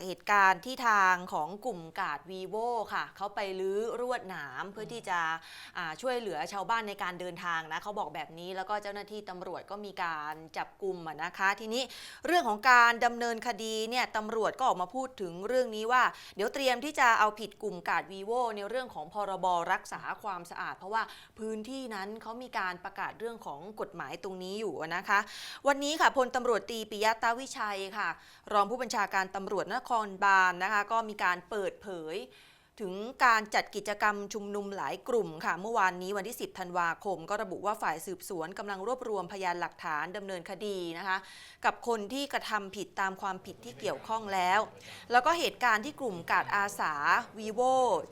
มาจากเหตุการณ์ที่ทางของกลุ่มกาดวีโวค่ะเขาไปลื้อรวดหนามเพื่อที่จะอ่าช่วยเหลือชาวบ้านในการเดินทางนะเขาบอกแบบนี้แล้วก็เจ้าหน้าที่ตำรวจก็มีการจับกลุ่มอะนะคะ ทีนี้เรื่องของการดำเนินคดีเนี่ยตำรวจก็ออกมาพูดถึงเรื่องนี้ว่า เดี๋ยวเตรียมที่จะเอาผิดกลุ่มกาดวีโวในเรื่องของพรบรักษาความสะอาด เพราะว่าพื้นที่นั้นเขามีการประกาศเรื่องของกฎหมายตรงนี้อยู่นะคะ วันนี้ค่ะพลตำรวจตรีปิยะตาวิชัยค่ะ รองผู้บัญชาการตำรวจนคครบาลนะคะก็มีการเปิดเผย ถึงการจัดกิจกรรมชุมนุมหลายกลุ่มค่ะ เมื่อวานนี้วันที่ 10 ธันวาคม ก็ระบุว่าฝ่ายสืบสวนกำลังรวบรวมพยานหลักฐานดำเนินคดีนะคะ กับคนที่กระทำผิดตามความผิดที่เกี่ยวข้องแล้ว แล้วก็เหตุการณ์ที่กลุ่มกาดอาสาวีโว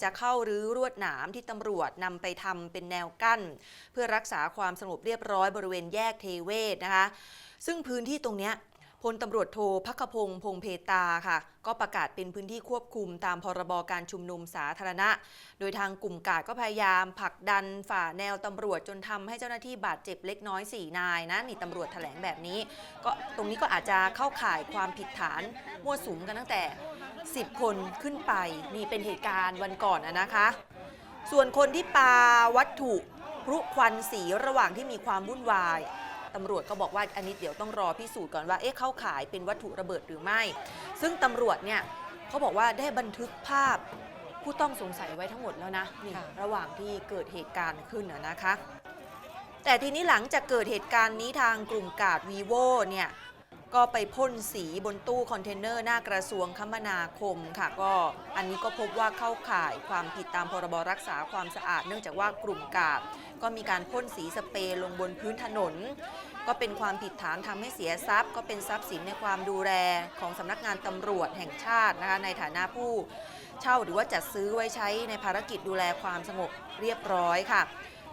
จะเข้ารื้อรวดหนามที่ตำรวจนำไปทำเป็นแนวกั้น เพื่อรักษาความสงบเรียบร้อยบริเวณแยกเทเวศนะคะ ซึ่งพื้นที่ตรงนี้ พลตำรวจโทพักพงศ์พงเพตาค่ะ ก็ประกาศเป็นพื้นที่ควบคุมตามพรบการชุมนุมสาธารณะ โดยทางกลุ่มกาดก็พยายามผลักดันฝ่าแนวตำรวจจนทำให้เจ้าหน้าที่บาดเจ็บเล็กน้อย 4 นายนะนี่ตำรวจแถลงแบบนี้ ก็ตรงนี้ก็อาจจะเข้าข่ายความผิดฐานมั่วสุมกันตั้งแต่ 10 คนขึ้นไปนี่เป็นเหตุการณ์วันก่อนนะคะ ส่วนคนที่ปาวัตถุพลุควันสีระหว่างที่มีความวุ่นวาย ตำรวจก็บอกว่าอันนี้เดี๋ยวต้องรอพิสูจน์ก่อนว่าเอ๊ะเข้าขายเป็นวัตถุระเบิดหรือไม่ ซึ่งตำรวจเนี่ยเขาบอกว่าได้บันทึกภาพผู้ต้องสงสัยไว้ทั้งหมดแล้วนะนี่ค่ะระหว่างที่เกิดเหตุการณ์ขึ้นนะนะคะ แต่ทีนี้หลังจากเกิดเหตุการณ์นี้ทางกลุ่มกาดวีโวเนี่ย ก็ไปพ่นสีบนตู้คอนเทนเนอร์หน้ากระทรวงคมนาคมค่ะก็อันนี้ก็พบว่าเข้าข่ายความผิดตามพรบรักษาความสะอาด เนื่องจากว่ากลุ่มกาดก็มีการพ่นสีสเปรย์ลงบนพื้นถนน ก็เป็นความผิดฐานทำให้เสียทรัพย์ ก็เป็นทรัพย์สินในความดูแลของสำนักงานตำรวจแห่งชาตินะคะในฐานะผู้เช่าหรือว่าจัดซื้อไว้ใช้ในภารกิจดูแลความสงบเรียบร้อยค่ะ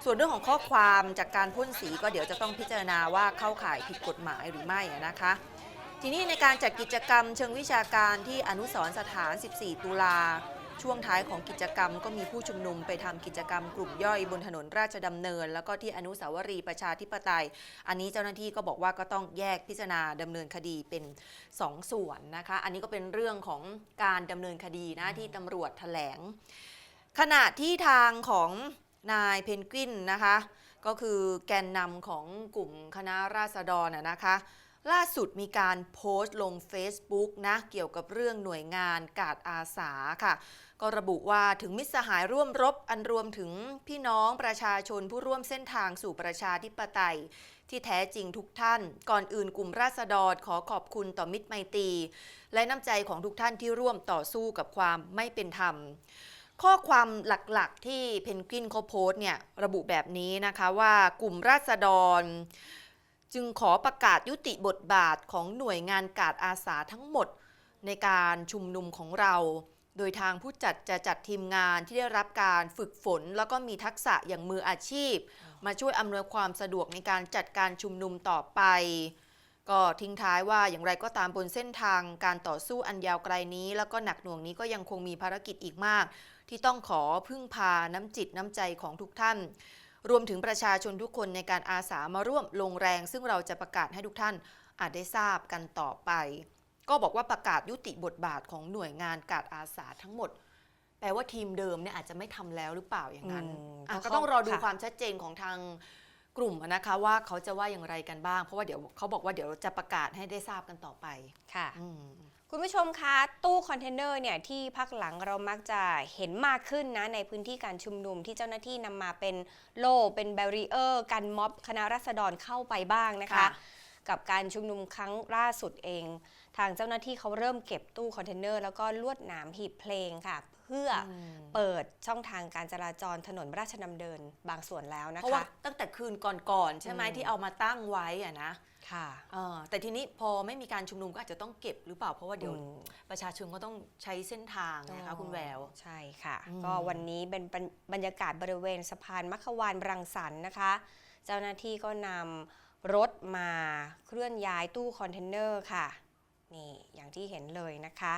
ส่วนเรื่องของข้อความจากการพ่นสีก็เดี๋ยวจะต้องพิจารณาว่าเข้าข่ายผิดกฎหมายหรือไม่นะคะ ทีนี้ในการจัดกิจกรรมเชิงวิชาการที่อนุสรณ์สถาน 14 ตุลา ช่วงท้ายของกิจกรรมก็มีผู้ชุมนุมไปทำกิจกรรมกลุ่มย่อยบนถนนราชดำเนิน แล้วก็ที่อนุสาวรีย์ประชาธิปไตย อันนี้เจ้าหน้าที่ก็บอกว่าก็ต้องแยกพิจารณาดำเนินคดีเป็น 2ส่วนนะคะ อันนี้ก็เป็นเรื่องของการดำเนินคดีนะที่ตำรวจแถลง ขณะที่ทางของ นายเพนกวินนะคะ ก็คือแกนนำของกลุ่มคณะราษฎรนะคะ ล่าสุดมีการโพสต์ลง Facebook นะเกี่ยวกับเรื่องหน่วยงานกาดอาสาค่ะ ก็ระบุว่าถึงมิตรสหายร่วมรบอันรวมถึงพี่น้องประชาชนผู้ร่วมเส้นทางสู่ประชาธิปไตยที่แท้จริงทุกท่าน ก่อนอื่นกลุ่มราษฎรขอขอบคุณต่อมิตรไมตรี และน้ำใจของทุกท่านที่ร่วมต่อสู้กับความไม่เป็นธรรม ข้อความหลักๆที่เพนกวินเขาโพสเนี่ยระบุแบบนี้นะคะว่ากลุ่มราษฎร จึงขอประกาศยุติบทบาทของหน่วยงานกาดอาสาทั้งหมดในการชุมนุมของเรา โดยทางผู้จัดจะจัดทีมงานที่ได้รับการฝึกฝน แล้วก็มีทักษะอย่างมืออาชีพ มาช่วยอำนวยความสะดวกในการจัดการชุมนุมต่อไป ก็ทิ้งท้ายว่าอย่างไรก็ตามบนเส้นทางการต่อสู้อันยาวไกลนี้ แล้วก็หนักหน่วงนี้ก็ยังคงมีภารกิจอีกมาก ที่ต้องขอพึ่งพาน้ำจิตน้ำใจของทุกท่าน รวมถึงประชาชนทุกคนในการอาสามาร่วมลงแรง ซึ่งเราจะประกาศให้ทุกท่านอาจได้ทราบกันต่อไป ก็บอกว่าประกาศยุติบทบาทของหน่วยงานกาดอาสาทั้งหมด แปลว่าทีมเดิมเนี่ยอาจจะไม่ทำแล้วหรือเปล่าอย่างนั้นอืมอะก็ก็ต้องรอดูค่ะ ความชัดเจนของทาง กลุ่มอะนะคะว่าเขาจะว่าอย่างไรกันบ้าง เพราะว่าเดี๋ยวเขาบอกว่าเดี๋ยวจะประกาศให้ได้ทราบกันต่อไปค่ะอืมคุณผู้ชมคะตู้คอนเทนเนอร์เนี่ยที่พักหลังเรามักจะเห็นมากขึ้นนะในพื้นที่การชุมนุมที่เจ้าหน้าที่นำมาเป็นโล่เป็นแบรีเออร์กันม็อบคณะรัษฎรเข้าไปบ้างนะคะค่ะกับการชุมนุมครั้งล่าสุดเอง ทางเจ้าหน้าที่เขาเริ่มเก็บตู้คอนเทนเนอร์แล้วก็ลวดหนามหีบเพลงค่ะ เพื่ออมเปิดช่องทางการจราจรถนนราชดำเนินบางส่วนแล้วนะเพราะว่าคะตั้งแต่คืนก่อนๆใช่ไหมอืมที่เอามาตั้งไว้อะนะค่ะเออแต่ทีนี้พอไม่มีการชุมนุมก็อาจจะต้องเก็บหรือเปล่าเพราะว่าเดี๋ยวอืมประชาชนก็ต้องใช้เส้นทางนะคะคุณแวว ใช่ค่ะอืมก็วันนี้เป็นบรรบรรยากาศบริเวณสะพานมัขวานรังสรรค์นะคะ เจ้าหน้าที่ก็นำรถมาเคลื่อนย้ายตู้คอนเทนเนอร์ค่ะ นี่อย่างที่เห็นเลยนะคะ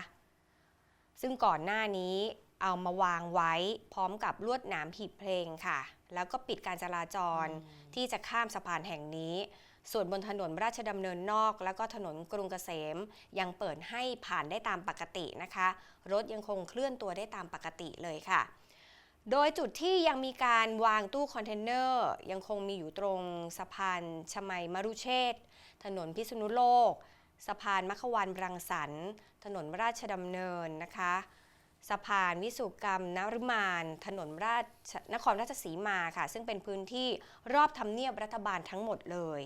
ซึ่งก่อนหน้านี้เอามาวางไว้พร้อมกับลวดหนามหีบเพลงค่ะ แล้วก็ปิดการจราจรที่จะข้ามสะพานแห่งนี้ ส่วนบนถนนราชดำเนินนอก แล้วก็ถนนกรุงเกษม ยังเปิดให้ผ่านได้ตามปกตินะคะ รถยังคงเคลื่อนตัวได้ตามปกติเลยค่ะ โดยจุดที่ยังมีการวางตู้คอนเทนเนอร์ยังคงมีอยู่ตรงสะพานชมัยมรุเชษฐ์ถนนพิษณุโลก สะพานมัขวานรังสรรค์ ถนนราชดำเนินนะคะ สะพานวิสุกรรมนรุมาน ถนนราชนครราชสีมาค่ะ ซึ่งเป็นพื้นที่รอบทำเนียบรัฐบาลทั้งหมดเลย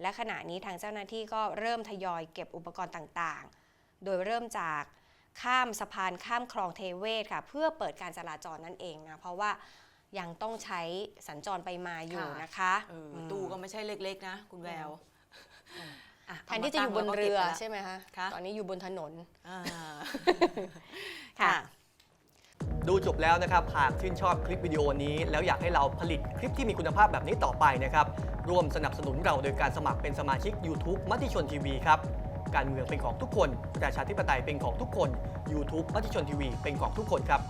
และขณะนี้ทางเจ้าหน้าที่ก็เริ่มทยอยเก็บอุปกรณ์ต่างๆ โดยเริ่มจากข้ามสะพานข้ามคลองเทเวศค่ะ เพื่อเปิดการจราจรนั่นเองนะเพราะว่ายังต้องใช้สัญจรไปมาอยู่นะคะเออมตู้ก็ไม่ใช่เล็กๆนะ คุณแวว อะแทนที่จะอยู่บนเรือใช่ไหมคะค่ะตอนนี้อยู่บนถนนอ่าค่ะค่ะ ดูจบแล้วนะครับ หากชื่นชอบคลิปวิดีโอนี้ แล้วอยากให้เราผลิตคลิปที่มีคุณภาพแบบนี้ต่อไปนะครับ ร่วมสนับสนุนเราโดยการสมัครเป็นสมาชิก YouTube มติชนทีวีครับ การเมืองเป็นของทุกคน ประชาธิปไตยเป็นของทุกคน YouTube มติชนทีวีเป็นของทุกคนครับ